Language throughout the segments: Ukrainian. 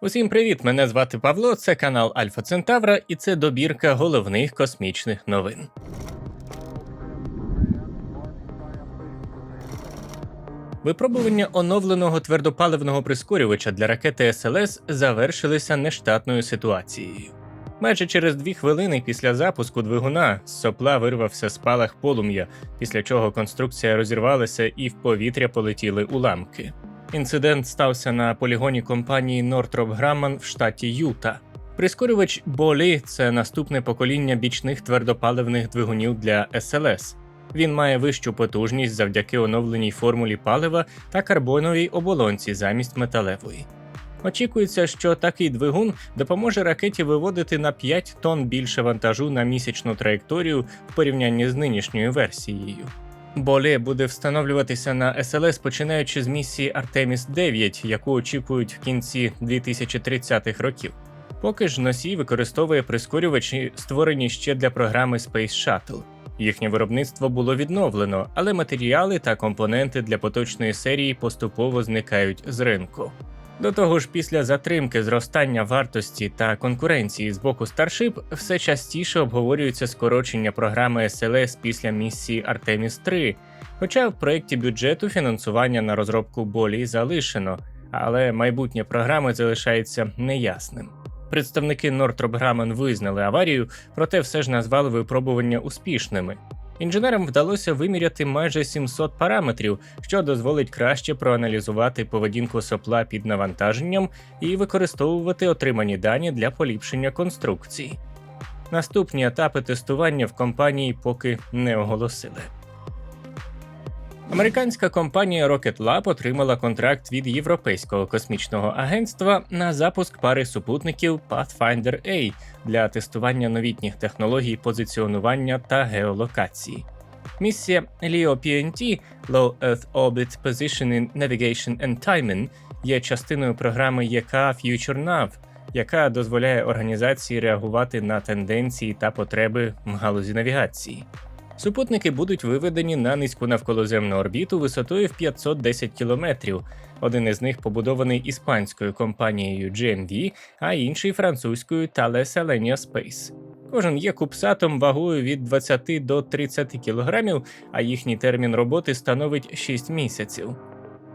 Усім привіт! Мене звати Павло, це канал Альфа Центавра, і це добірка головних космічних новин. Випробування оновленого твердопаливного прискорювача для ракети СЛС завершилися нештатною ситуацією. Майже через дві хвилини після запуску двигуна з сопла вирвався спалах полум'я, після чого конструкція розірвалася і в повітря полетіли уламки. Інцидент стався на полігоні компанії Northrop Grumman в штаті Юта. Прискорювач Болі це наступне покоління бічних твердопаливних двигунів для СЛС. Він має вищу потужність завдяки оновленій формулі палива та карбоновій оболонці замість металевої. Очікується, що такий двигун допоможе ракеті виводити на 5 тонн більше вантажу на місячну траєкторію в порівнянні з нинішньою версією. Боле буде встановлюватися на СЛС починаючи з місії Артеміс 9, яку очікують в кінці 2030-х років. Поки ж носій використовує прискорювачі, створені ще для програми Space Shuttle. Їхнє виробництво було відновлено, але матеріали та компоненти для поточної серії поступово зникають з ринку. До того ж, після затримки зростання вартості та конкуренції з боку Starship все частіше обговорюється скорочення програми СЛС після місії Artemis 3, хоча в проєкті бюджету фінансування на розробку болі залишено, але майбутнє програми залишається неясним. Представники Northrop Grumman визнали аварію, проте все ж назвали випробування успішними. Інженерам вдалося виміряти майже 700 параметрів, що дозволить краще проаналізувати поведінку сопла під навантаженням і використовувати отримані дані для поліпшення конструкції. Наступні етапи тестування в компанії поки не оголосили. Американська компанія Rocket Lab отримала контракт від Європейського космічного агентства на запуск пари супутників Pathfinder A для тестування новітніх технологій позиціонування та геолокації. Місія LEO PNT Low Earth Orbit Positioning Navigation and Timing є частиною програми ЄК FutureNav, яка дозволяє організації реагувати на тенденції та потреби в галузі навігації. Супутники будуть виведені на низьку навколоземну орбіту висотою в 510 кілометрів. Один із них побудований іспанською компанією GMV, а інший французькою Thales Alenia Space. Кожен є кубсатом вагою від 20 до 30 кілограмів, а їхній термін роботи становить 6 місяців.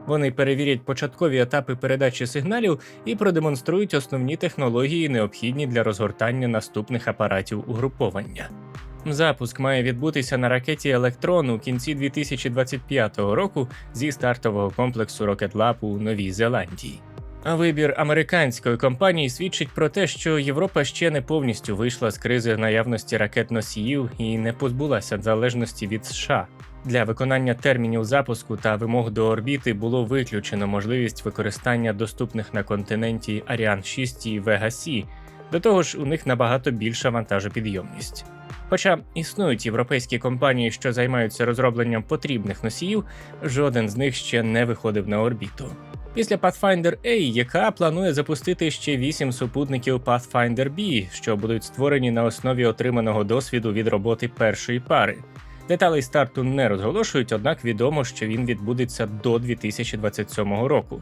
Вони перевірять початкові етапи передачі сигналів і продемонструють основні технології, необхідні для розгортання наступних апаратів угруповання. Запуск має відбутися на ракеті Електрон у кінці 2025 року зі стартового комплексу Rocket Lab у Новій Зеландії. А вибір американської компанії свідчить про те, що Європа ще не повністю вийшла з кризи наявності ракет носіїв і не позбулася залежності від США. Для виконання термінів запуску та вимог до орбіти було виключено можливість використання доступних на континенті Ariane 6 і Vega C. До того ж, у них набагато більша вантажопідйомність. Хоча існують європейські компанії, що займаються розробленням потрібних носіїв, жоден з них ще не виходив на орбіту. Після Pathfinder A яка планує запустити ще 8 супутників Pathfinder B, що будуть створені на основі отриманого досвіду від роботи першої пари. Деталей старту не розголошують, однак відомо, що він відбудеться до 2027 року.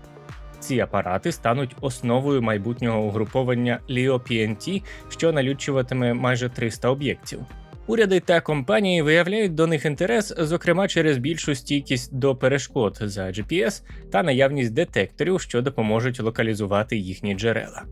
Ці апарати стануть основою майбутнього угруповання LEO PNT, що налічуватиме майже 300 об'єктів. Уряди та компанії виявляють до них інтерес, зокрема через більшу стійкість до перешкод за GPS та наявність детекторів, що допоможуть локалізувати їхні джерела.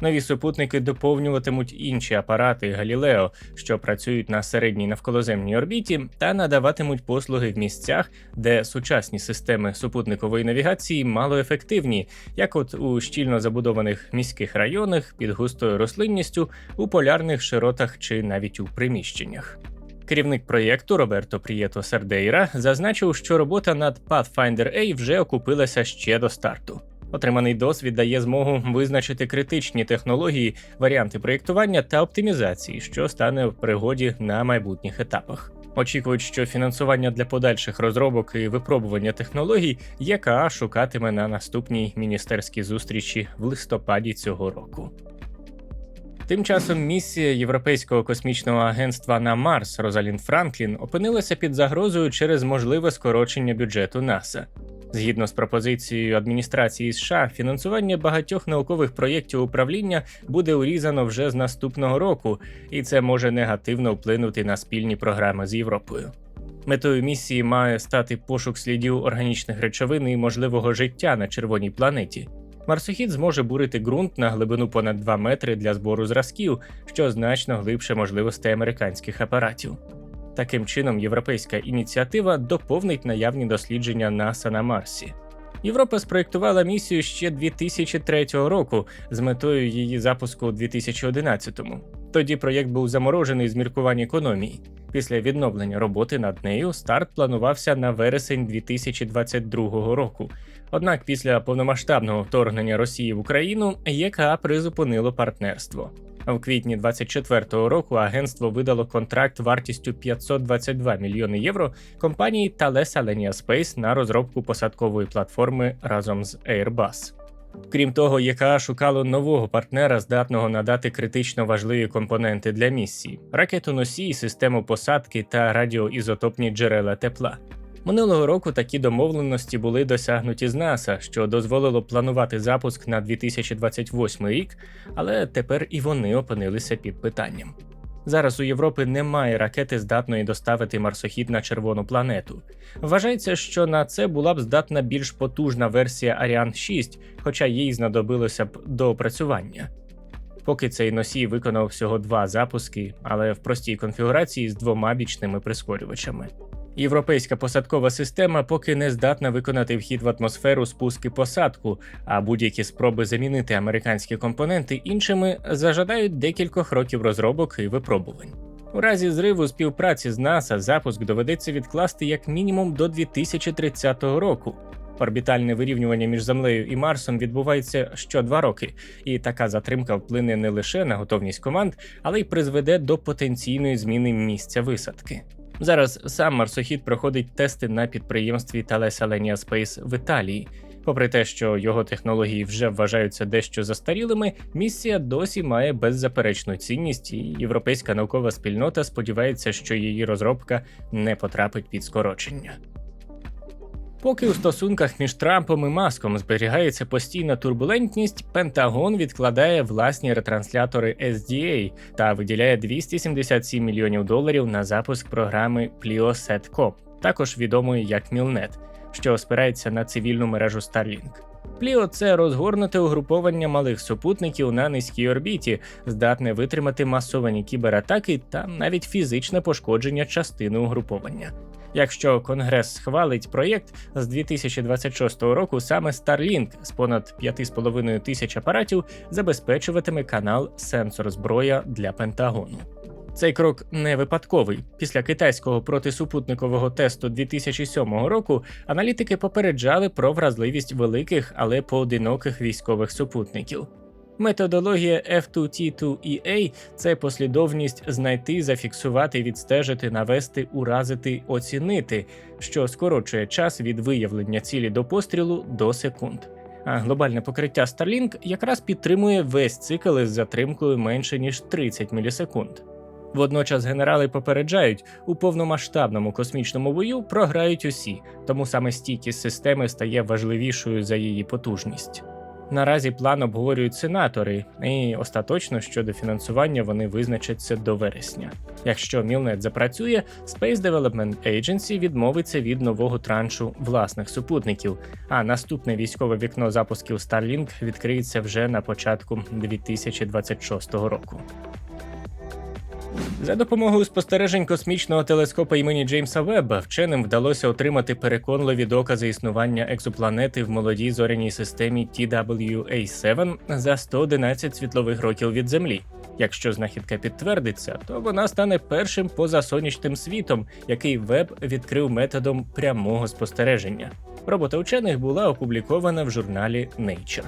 Нові супутники доповнюватимуть інші апарати Галілео, що працюють на середній навколоземній орбіті, та надаватимуть послуги в місцях, де сучасні системи супутникової навігації малоефективні, як от у щільно забудованих міських районах під густою рослинністю, у полярних широтах чи навіть у приміщеннях. Керівник проєкту Роберто Прієто Сардейра зазначив, що робота над Pathfinder A вже окупилася ще до старту. Отриманий досвід дає змогу визначити критичні технології, варіанти проєктування та оптимізації, що стане в пригоді на майбутніх етапах. Очікують, що фінансування для подальших розробок і випробування технологій ЯКА шукатиме на наступній міністерській зустрічі в листопаді цього року. Тим часом місія Європейського космічного агентства на Марс Розалін Франклін опинилася під загрозою через можливе скорочення бюджету НАСА. Згідно з пропозицією адміністрації США, фінансування багатьох наукових проєктів управління буде урізано вже з наступного року, і це може негативно вплинути на спільні програми з Європою. Метою місії має стати пошук слідів органічних речовин і можливого життя на червоній планеті. Марсохід зможе бурити ґрунт на глибину понад 2 метри для збору зразків, що значно глибше можливостей американських апаратів. Таким чином, європейська ініціатива доповнить наявні дослідження НАСА на Марсі. Європа спроєктувала місію ще 2003 року з метою її запуску у 2011-му. Тоді проєкт був заморожений з міркувань економії. Після відновлення роботи над нею старт планувався на вересень 2022 року. Однак після повномасштабного вторгнення Росії в Україну ЄКА призупинило партнерство. В квітні 24-го року агентство видало контракт вартістю 522 мільйони євро компанії Thales Alenia Space на розробку посадкової платформи разом з Airbus. Крім того, ЄКА шукало нового партнера, здатного надати критично важливі компоненти для місії: ракетоносій, систему посадки та радіоізотопні джерела тепла. Минулого року такі домовленості були досягнуті з НАСА, що дозволило планувати запуск на 2028 рік, але тепер і вони опинилися під питанням. Зараз у Європи немає ракети, здатної доставити марсохід на червону планету. Вважається, що на це була б здатна більш потужна версія Ariane 6, хоча їй знадобилося б доопрацювання. Поки цей носій виконав всього два запуски, але в простій конфігурації з двома бічними прискорювачами. Європейська посадкова система поки не здатна виконати вхід в атмосферу спуски посадку, а будь-які спроби замінити американські компоненти іншими зажадають декількох років розробок і випробувань. У разі зриву співпраці з НАСА запуск доведеться відкласти як мінімум до 2030 року. Орбітальне вирівнювання між Землею і Марсом відбувається що два роки, і така затримка вплине не лише на готовність команд, але й призведе до потенційної зміни місця висадки. Зараз сам марсохід проходить тести на підприємстві Thales Alenia Space в Італії. Попри те, що його технології вже вважаються дещо застарілими, місія досі має беззаперечну цінність, і європейська наукова спільнота сподівається, що її розробка не потрапить під скорочення. Поки у стосунках між Трампом і Маском зберігається постійна турбулентність, Пентагон відкладає власні ретранслятори SDA та виділяє 277 мільйонів доларів на запуск програми PlioSat-COP, також відомої як Мілнет, що спирається на цивільну мережу Starlink. Пліо це розгорнуте угруповання малих супутників на низькій орбіті, здатне витримати масовані кібератаки та навіть фізичне пошкодження частини угруповання. Якщо Конгрес схвалить проєкт з 2026 року, саме Starlink з понад 5,5 тисяч апаратів забезпечуватиме канал сенсор зброя для Пентагону. Цей крок не випадковий. Після китайського протисупутникового тесту 2007 року аналітики попереджали про вразливість великих, але поодиноких військових супутників. Методологія F2T2EA – це послідовність знайти, зафіксувати, відстежити, навести, уразити, оцінити, що скорочує час від виявлення цілі до пострілу до секунд. А глобальне покриття Starlink якраз підтримує весь цикл із затримкою менше ніж 30 мілісекунд. Водночас генерали попереджають, у повномасштабному космічному бою програють усі, тому саме стійкість системи стає важливішою за її потужність. Наразі план обговорюють сенатори, і остаточно щодо фінансування вони визначаться до вересня. Якщо Мілнет запрацює, Space Development Agency відмовиться від нового траншу власних супутників, а наступне військове вікно запусків Starlink відкриється вже на початку 2026 року. За допомогою спостережень космічного телескопа імені Джеймса Вебба вченим вдалося отримати переконливі докази існування екзопланети в молодій зоряній системі TWA7 за 111 світлових років від Землі. Якщо знахідка підтвердиться, то вона стане першим позасонячним світом, який Веб відкрив методом прямого спостереження. Робота учених була опублікована в журналі Nature.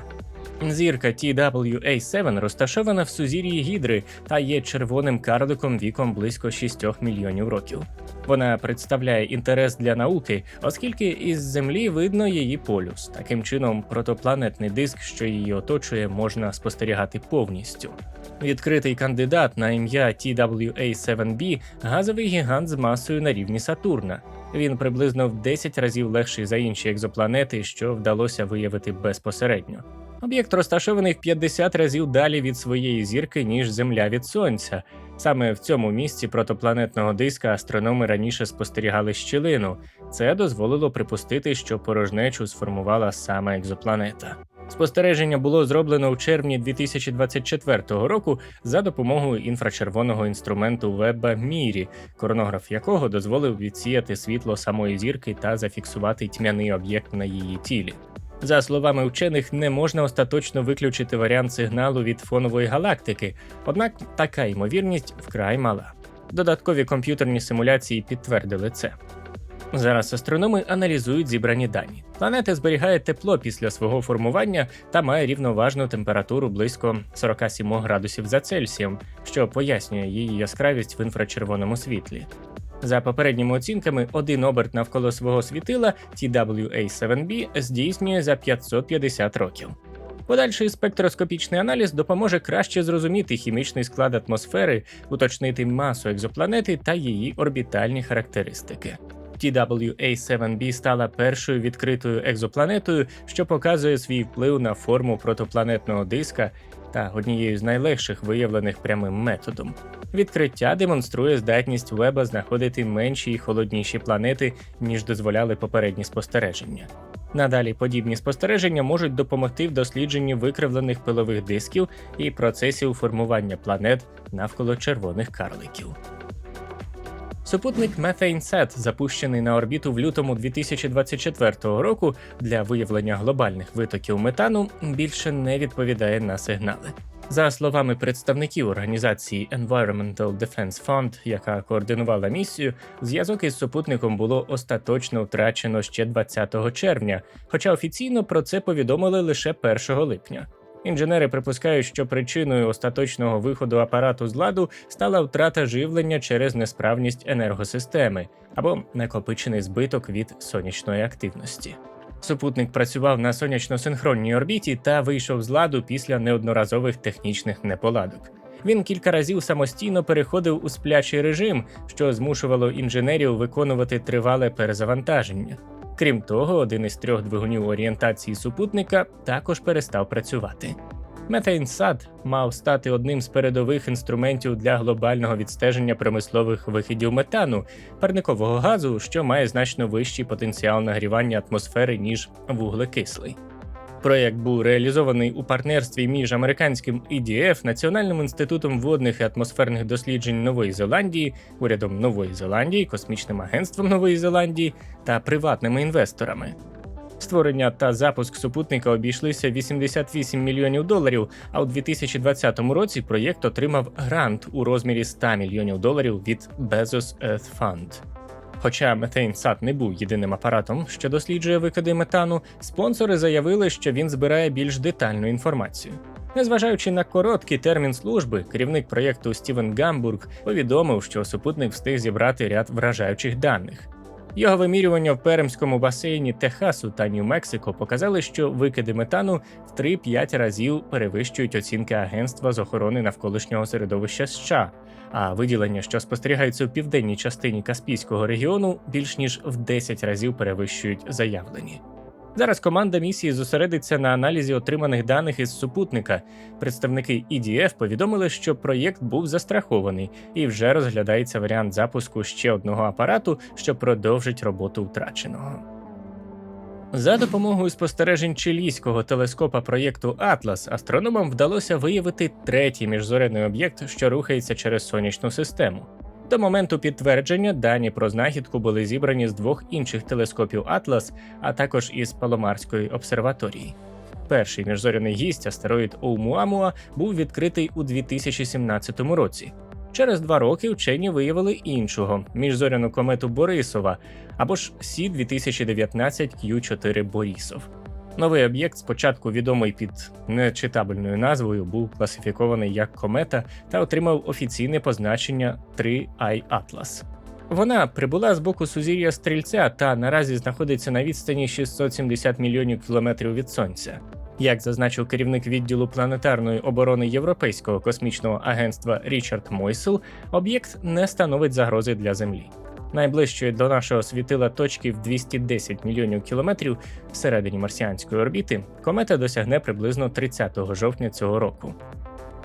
Зірка TWA7 розташована в сузір'ї Гідри та є червоним карликом віком близько 6 мільйонів років. Вона представляє інтерес для науки, оскільки із Землі видно її полюс. Таким чином, протопланетний диск, що її оточує, можна спостерігати повністю. Відкритий кандидат на ім'я TWA7b газовий гігант з масою на рівні Сатурна. Він приблизно в 10 разів легший за інші екзопланети, що вдалося виявити безпосередньо. Об'єкт розташований в 50 разів далі від своєї зірки, ніж Земля від Сонця. Саме в цьому місці протопланетного диска астрономи раніше спостерігали щілину. Це дозволило припустити, що порожнечу сформувала саме екзопланета. Спостереження було зроблено у червні 2024 року за допомогою інфрачервоного інструменту Веба Мірі, коронограф якого дозволив відсіяти світло самої зірки та зафіксувати тьмяний об'єкт на її тілі. За словами вчених, не можна остаточно виключити варіант сигналу від фонової галактики, однак така ймовірність вкрай мала. Додаткові комп'ютерні симуляції підтвердили це. Зараз астрономи аналізують зібрані дані. Планета зберігає тепло після свого формування та має рівноважну температуру близько 47 градусів за Цельсієм, що пояснює її яскравість в інфрачервоному світлі. За попередніми оцінками, один оберт навколо свого світила TWA7b здійснює за 550 років. Подальший спектроскопічний аналіз допоможе краще зрозуміти хімічний склад атмосфери, уточнити масу екзопланети та її орбітальні характеристики. TWA7b стала першою відкритою екзопланетою, що показує свій вплив на форму протопланетного диска та однією з найлегших виявлених прямим методом. Відкриття демонструє здатність Веба знаходити менші і холодніші планети, ніж дозволяли попередні спостереження. Надалі подібні спостереження можуть допомогти в дослідженні викривлених пилових дисків і процесів формування планет навколо червоних карликів. Супутник MethaneSat, запущений на орбіту в лютому 2024 року для виявлення глобальних витоків метану, більше не відповідає на сигнали. За словами представників організації Environmental Defense Fund, яка координувала місію, зв'язок із супутником було остаточно втрачено ще 20 червня, хоча офіційно про це повідомили лише 1 липня. Інженери припускають, що причиною остаточного виходу апарату з ладу стала втрата живлення через несправність енергосистеми або накопичений збиток від сонячної активності. Супутник працював на сонячно-синхронній орбіті та вийшов з ладу після неодноразових технічних неполадок. Він кілька разів самостійно переходив у сплячий режим, що змушувало інженерів виконувати тривале перезавантаження. Крім того, один із трьох двигунів орієнтації супутника також перестав працювати. Метейнсад мав стати одним з передових інструментів для глобального відстеження промислових вихідів метану, парникового газу, що має значно вищий потенціал нагрівання атмосфери ніж вуглекислий. Проєкт був реалізований у партнерстві між американським EDF, Національним інститутом водних і атмосферних досліджень Нової Зеландії, урядом Нової Зеландії, космічним агентством Нової Зеландії та приватними інвесторами. Створення та запуск супутника обійшлися 88 мільйонів доларів. А у 2020 році проєкт отримав грант у розмірі 100 мільйонів доларів від Bezos Earth Fund. Хоча MethaneSat не був єдиним апаратом, що досліджує викиди метану, спонсори заявили, що він збирає більш детальну інформацію. Незважаючи на короткий термін служби, керівник проєкту Стівен Гамбург повідомив, що супутник встиг зібрати ряд вражаючих даних. Його вимірювання в Перемському басейні Техасу та Нью-Мексико показали, що викиди метану в 3-5 разів перевищують оцінки Агентства з охорони навколишнього середовища США, а виділення, що спостерігаються в південній частині Каспійського регіону, більш ніж в 10 разів перевищують заявлені. Зараз команда місії зосередиться на аналізі отриманих даних із супутника. Представники EDF повідомили, що проєкт був застрахований і вже розглядається варіант запуску ще одного апарату, що продовжить роботу втраченого. За допомогою спостережень чилійського телескопа проєкту Атлас астрономам вдалося виявити третій міжзоряний об'єкт, що рухається через сонячну систему. До моменту підтвердження дані про знахідку були зібрані з двох інших телескопів Атлас, а також із Паломарської обсерваторії. Перший міжзоряний гість астероїд Оумуамуа був відкритий у 2017 році. Через два роки вчені виявили іншого міжзоряну комету Борисова або ж Сі 2019 Q4 Борісов. Новий об'єкт, спочатку відомий під нечитабельною назвою, був класифікований як комета та отримав офіційне позначення 3I Atlas. Вона прибула з боку сузір'я стрільця та наразі знаходиться на відстані 670 мільйонів кілометрів від сонця. Як зазначив керівник відділу планетарної оборони Європейського космічного агентства Річард Мойсел, об'єкт не становить загрози для Землі. Найближчої до нашого світила точки в 210 мільйонів кілометрів всередині марсіанської орбіти комета досягне приблизно 30 жовтня цього року.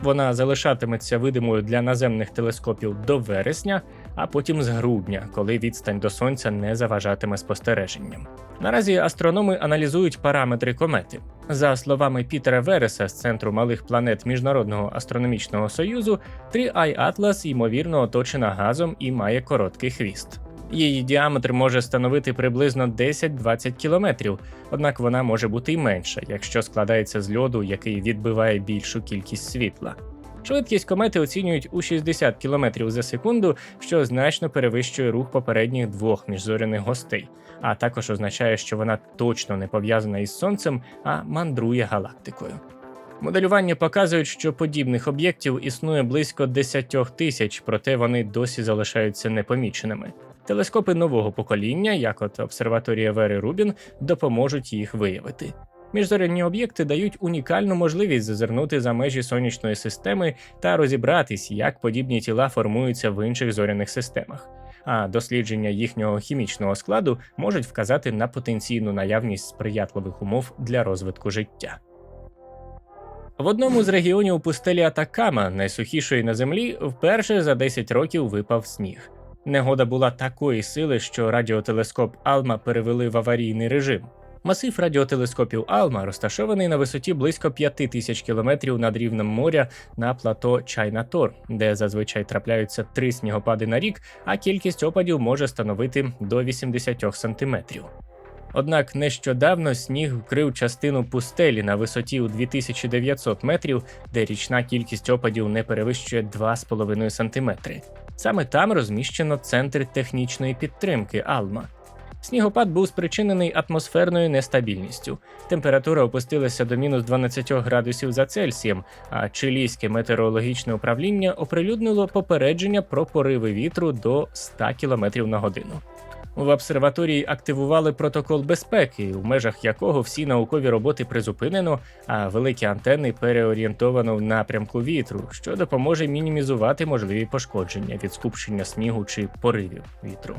Вона залишатиметься видимою для наземних телескопів до вересня, а потім з грудня, коли відстань до сонця не заважатиме спостереженням. Наразі астрономи аналізують параметри комети. За словами Пітера Вереса з центру малих планет Міжнародного астрономічного союзу, 3i Atlas ймовірно оточена газом і має короткий хвіст. Її діаметр може становити приблизно 10-20 кілометрів, однак вона може бути й менша, якщо складається з льоду, який відбиває більшу кількість світла. Швидкість комети оцінюють у 60 км за секунду, що значно перевищує рух попередніх двох міжзоряних гостей, а також означає, що вона точно не пов'язана із сонцем, а мандрує галактикою. Моделювання показують, що подібних об'єктів існує близько 10 тисяч, проте вони досі залишаються непоміченими. Телескопи нового покоління, як от обсерваторія Вери Рубін, допоможуть їх виявити. Міжзоряні об'єкти дають унікальну можливість зазирнути за межі сонячної системи та розібратись, як подібні тіла формуються в інших зоряних системах. А дослідження їхнього хімічного складу можуть вказати на потенційну наявність сприятливих умов для розвитку життя. В одному з регіонів пустелі Атакама, найсухішої на землі, вперше за 10 років випав сніг. Негода була такої сили, що радіотелескоп Алма перевели в аварійний режим. Масив радіотелескопів Алма розташований на висоті близько 5 тисяч кілометрів над рівнем моря на плато Чайнатор, де зазвичай трапляються три снігопади на рік, а кількість опадів може становити до 80 сантиметрів. Однак нещодавно сніг вкрив частину пустелі на висоті у 2900 метрів, де річна кількість опадів не перевищує 2,5 сантиметри. Саме там розміщено центр технічної підтримки Алма. Снігопад був спричинений атмосферною нестабільністю. Температура опустилася до мінус 12 градусів за Цельсієм, а чилійське метеорологічне управління оприлюднило попередження про пориви вітру до 100 км на годину. В обсерваторії активували протокол безпеки, в межах якого всі наукові роботи призупинено, а великі антени переорієнтовано в напрямку вітру, що допоможе мінімізувати можливі пошкодження від скупчення снігу чи поривів вітру.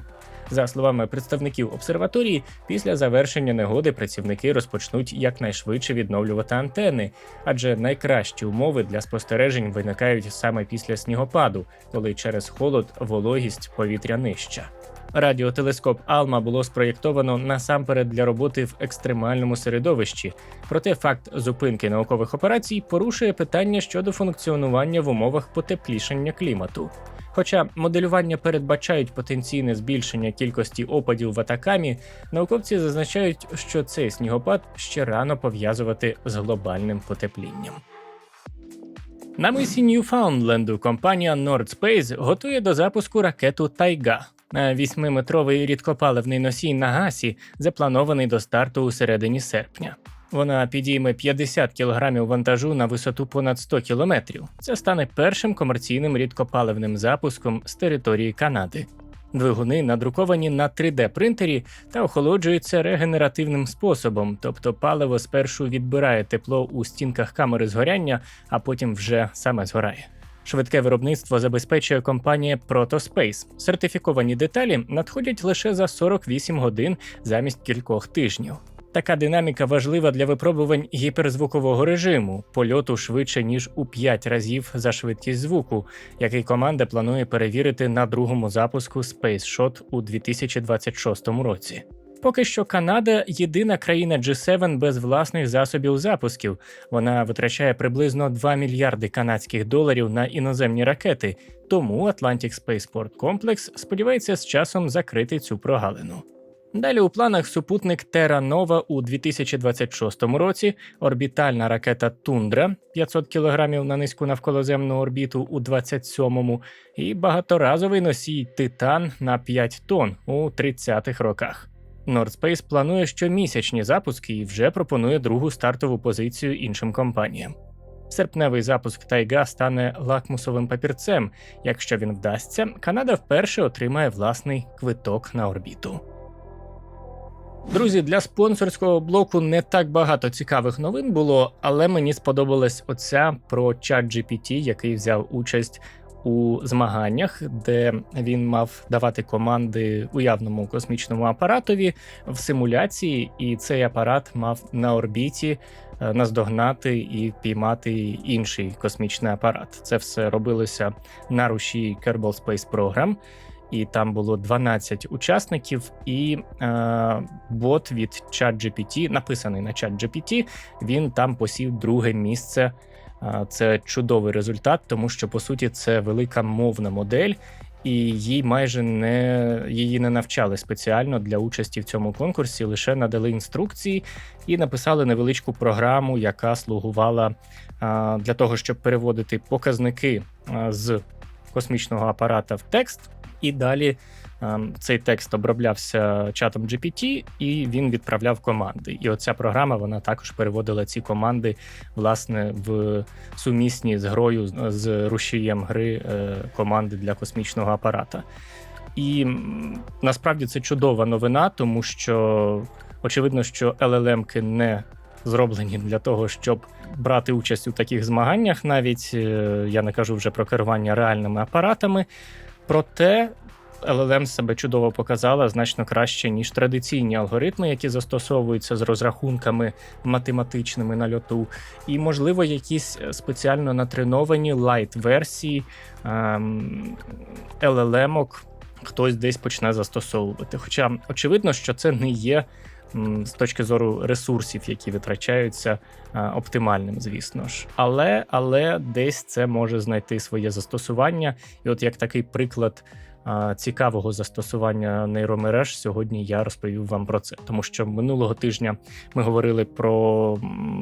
За словами представників обсерваторії, після завершення негоди працівники розпочнуть якнайшвидше відновлювати антени, адже найкращі умови для спостережень виникають саме після снігопаду, коли через холод вологість повітря нижча. Радіотелескоп Алма було спроєктовано насамперед для роботи в екстремальному середовищі, проте факт зупинки наукових операцій порушує питання щодо функціонування в умовах потеплішання клімату. Хоча моделювання передбачають потенційне збільшення кількості опадів в атакамі, науковці зазначають, що цей снігопад ще рано пов'язувати з глобальним потеплінням. На мисі Ньюфаундленду компанія Nord Space готує до запуску ракету Тайга. Вісьмиметровий рідкопаливний носій на гасі запланований до старту у середині серпня. Вона підійме 50 кг вантажу на висоту понад 100 км. Це стане першим комерційним рідкопаливним запуском з території Канади. Двигуни надруковані на 3D-принтері та охолоджуються регенеративним способом, тобто паливо спершу відбирає тепло у стінках камери згоряння, а потім вже саме згорає. Швидке виробництво забезпечує компанія Protospace. Сертифіковані деталі надходять лише за 48 годин замість кількох тижнів. Така динаміка важлива для випробувань гіперзвукового режиму, польоту швидше ніж у 5 разів за швидкість звуку, який команда планує перевірити на другому запуску Space Shot у 2026 році. Поки що Канада єдина країна G7 без власних засобів запусків. Вона витрачає приблизно 2 мільярди канадських доларів на іноземні ракети, тому Atlantic Spaceport Complex сподівається з часом закрити цю прогалину. Далі у планах супутник Terra Nova у 2026 році, орбітальна ракета Тундра 500 кг на низьку навколоземну орбіту у 27-му і багаторазовий носій Титан на 5 тонн у 30-х роках. Nordspace планує щомісячні запуски і вже пропонує другу стартову позицію іншим компаніям. Серпневий запуск Тайга стане лакмусовим папірцем. Якщо він вдасться, Канада вперше отримає власний квиток на орбіту. Друзі, для спонсорського блоку не так багато цікавих новин було, але мені сподобалась оця про чат GPT, який взяв участь у змаганнях, де він мав давати команди уявному космічному апаратові в симуляції, і цей апарат мав на орбіті е, наздогнати і впіймати інший космічний апарат. Це все робилося на руші Kerbal Space Program. І там було 12 учасників, і е, бот від ChatGPT, написаний на ChatGPT, він там посів друге місце. Це чудовий результат, тому що по суті це велика мовна модель, і їй майже не її не навчали спеціально для участі в цьому конкурсі, лише надали інструкції і написали невеличку програму, яка слугувала для того, щоб переводити показники з космічного апарата в текст. І далі цей текст оброблявся чатом GPT, і він відправляв команди. І оця програма вона також переводила ці команди власне в сумісні з грою з рушієм гри е, команди для космічного апарата. І насправді це чудова новина, тому що очевидно, що LLM-ки не зроблені для того, щоб брати участь у таких змаганнях. Навіть е, я не кажу вже про керування реальними апаратами. Проте LLM себе чудово показала значно краще, ніж традиційні алгоритми, які застосовуються з розрахунками математичними на льоту, і, можливо, якісь спеціально натреновані лайт-версії ем, LLM-ок хтось десь почне застосовувати. Хоча очевидно, що це не є. З точки зору ресурсів, які витрачаються оптимальним, звісно ж, але але десь це може знайти своє застосування, і от як такий приклад цікавого застосування нейромереж сьогодні я розповів вам про це, тому що минулого тижня ми говорили про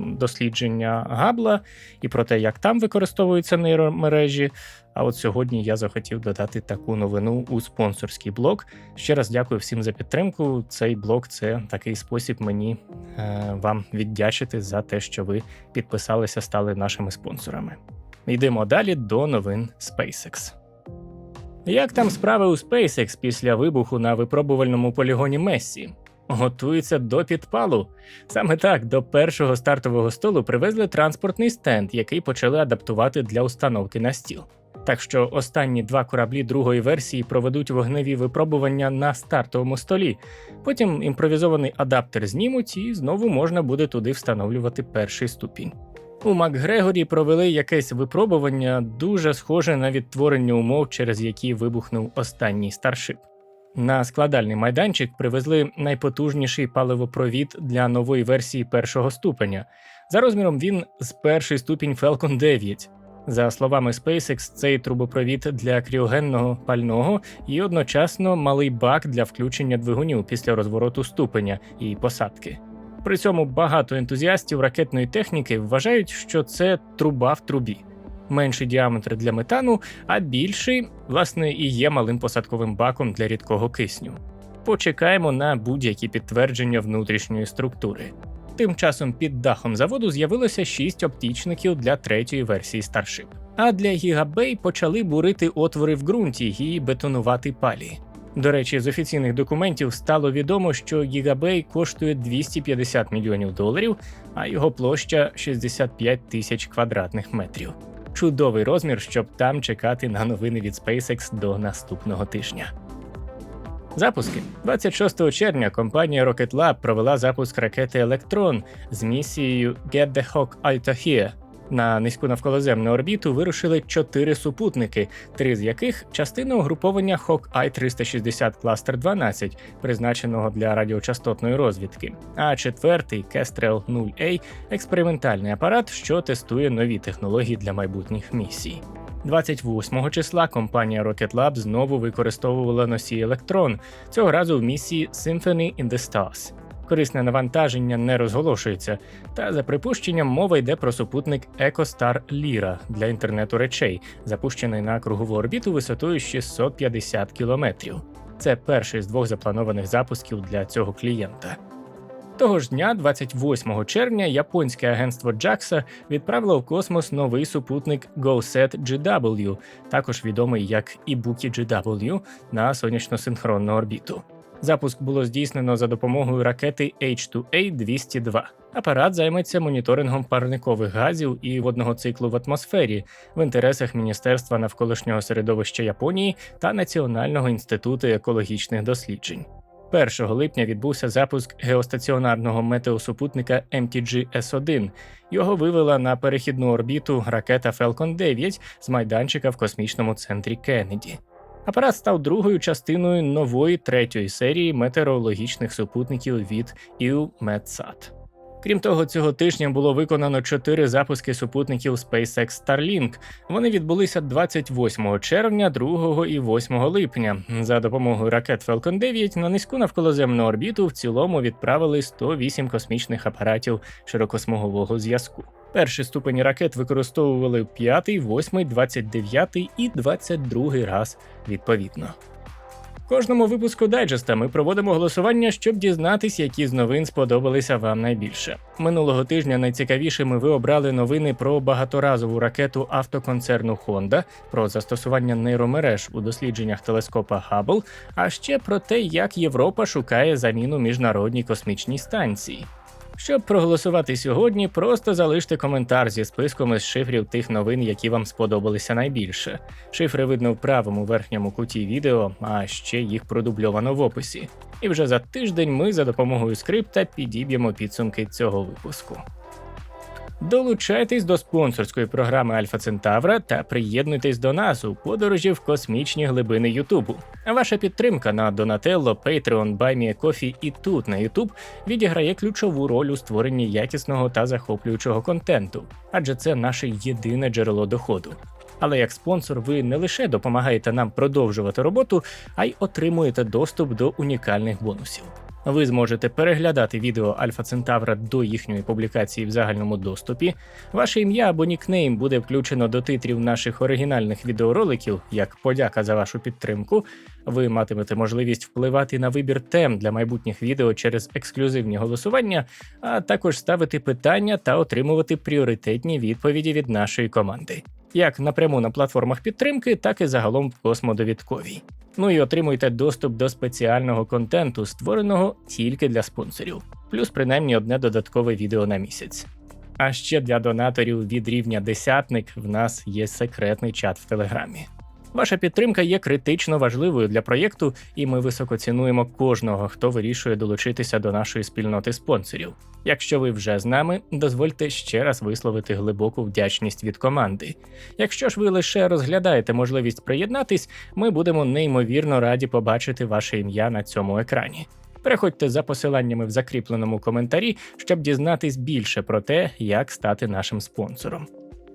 дослідження Габла і про те, як там використовуються нейромережі. А от сьогодні я захотів додати таку новину у спонсорський блог. Ще раз дякую всім за підтримку. Цей блог це такий спосіб мені е, вам віддячити за те, що ви підписалися, стали нашими спонсорами. Йдемо далі до новин SpaceX. Як там справи у SpaceX після вибуху на випробувальному полігоні Мессі? Готується до підпалу. Саме так до першого стартового столу привезли транспортний стенд, який почали адаптувати для установки на стіл. Так що останні два кораблі другої версії проведуть вогневі випробування на стартовому столі. Потім імпровізований адаптер знімуть і знову можна буде туди встановлювати перший ступінь. У Макгрегорі провели якесь випробування, дуже схоже на відтворення умов, через які вибухнув останній старшип. На складальний майданчик привезли найпотужніший паливопровід для нової версії першого ступеня. За розміром він з перший ступінь Falcon 9. За словами SpaceX, цей трубопровід для кріогенного пального і одночасно малий бак для включення двигунів після розвороту ступеня і посадки. При цьому багато ентузіастів ракетної техніки вважають, що це труба в трубі, менший діаметр для метану, а більший, власне, і є малим посадковим баком для рідкого кисню. Почекаємо на будь-які підтвердження внутрішньої структури. Тим часом під дахом заводу з'явилося шість оптічників для третьої версії Starship. А для Гігабей почали бурити отвори в ґрунті і бетонувати палі. До речі, з офіційних документів стало відомо, що Гігабей коштує 250 мільйонів доларів, а його площа 65 тисяч квадратних метрів. Чудовий розмір, щоб там чекати на новини від SpaceX до наступного тижня. Запуски 26 червня компанія Rocket Lab провела запуск ракети Electron з місією Get the Hawk Out of Here. На низьку навколоземну орбіту вирушили чотири супутники, три з яких частина угруповання Hawkeye 360 Cluster 12, призначеного для радіочастотної розвідки. А четвертий Kestrel 0A експериментальний апарат, що тестує нові технології для майбутніх місій. 28 числа компанія Rocket Lab знову використовувала носій електрон, цього разу в місії Symphony in the Stars корисне навантаження не розголошується. Та за припущенням мова йде про супутник EcoStar Lyra для інтернету речей, запущений на кругову орбіту висотою 650 кілометрів. Це перший з двох запланованих запусків для цього клієнта. Того ж дня, 28 червня, японське агентство JAXA відправило в космос новий супутник GoSat GW, також відомий як Ibuki GW, на сонячно-синхронну орбіту. Запуск було здійснено за допомогою ракети H2A-202. Апарат займеться моніторингом парникових газів і водного циклу в атмосфері в інтересах Міністерства навколишнього середовища Японії та Національного інституту екологічних досліджень. 1 липня відбувся запуск геостаціонарного метеосупутника MTG-S1. Його вивела на перехідну орбіту ракета Falcon 9 з майданчика в космічному центрі Кеннеді. Апарат став другою частиною нової третьої серії метеорологічних супутників від EUMETSAT. Крім того, цього тижня було виконано чотири запуски супутників SpaceX Starlink. Вони відбулися 28 червня, 2 і 8 липня. За допомогою ракет Falcon 9 на низьку навколоземну орбіту в цілому відправили 108 космічних апаратів широкосмугового зв'язку. Перші ступені ракет використовували в 5, 8, 29 і 22 раз відповідно. В кожному випуску дайджеста ми проводимо голосування, щоб дізнатись, які з новин сподобалися вам найбільше. Минулого тижня найцікавішими ви обрали новини про багаторазову ракету автоконцерну Honda, про застосування нейромереж у дослідженнях телескопа Хаббл, а ще про те, як Європа шукає заміну міжнародній космічній станції. Щоб проголосувати сьогодні, просто залиште коментар зі списком із шифрів тих новин, які вам сподобалися найбільше. Шифри видно в правому верхньому куті відео, а ще їх продубльовано в описі. І вже за тиждень ми за допомогою скрипта підіб'ємо підсумки цього випуску. Долучайтесь до спонсорської програми Альфа Центавра та приєднуйтесь до нас у подорожі в космічні глибини Ютубу. Ваша підтримка на Donatello, Patreon, BuyMeACoffee і тут на YouTube відіграє ключову роль у створенні якісного та захоплюючого контенту, адже це наше єдине джерело доходу. Але як спонсор, ви не лише допомагаєте нам продовжувати роботу, а й отримуєте доступ до унікальних бонусів. Ви зможете переглядати відео Альфа Центавра до їхньої публікації в загальному доступі. Ваше ім'я або нікнейм буде включено до титрів наших оригінальних відеороликів як подяка за вашу підтримку. Ви матимете можливість впливати на вибір тем для майбутніх відео через ексклюзивні голосування, а також ставити питання та отримувати пріоритетні відповіді від нашої команди. Як напряму на платформах підтримки, так і загалом в космодовідковій. Ну і отримуйте доступ до спеціального контенту, створеного тільки для спонсорів, плюс принаймні одне додаткове відео на місяць. А ще для донаторів від рівня десятник в нас є секретний чат в телеграмі. Ваша підтримка є критично важливою для проєкту, і ми високо цінуємо кожного, хто вирішує долучитися до нашої спільноти спонсорів. Якщо ви вже з нами, дозвольте ще раз висловити глибоку вдячність від команди. Якщо ж ви лише розглядаєте можливість приєднатись, ми будемо неймовірно раді побачити ваше ім'я на цьому екрані. Переходьте за посиланнями в закріпленому коментарі, щоб дізнатись більше про те, як стати нашим спонсором.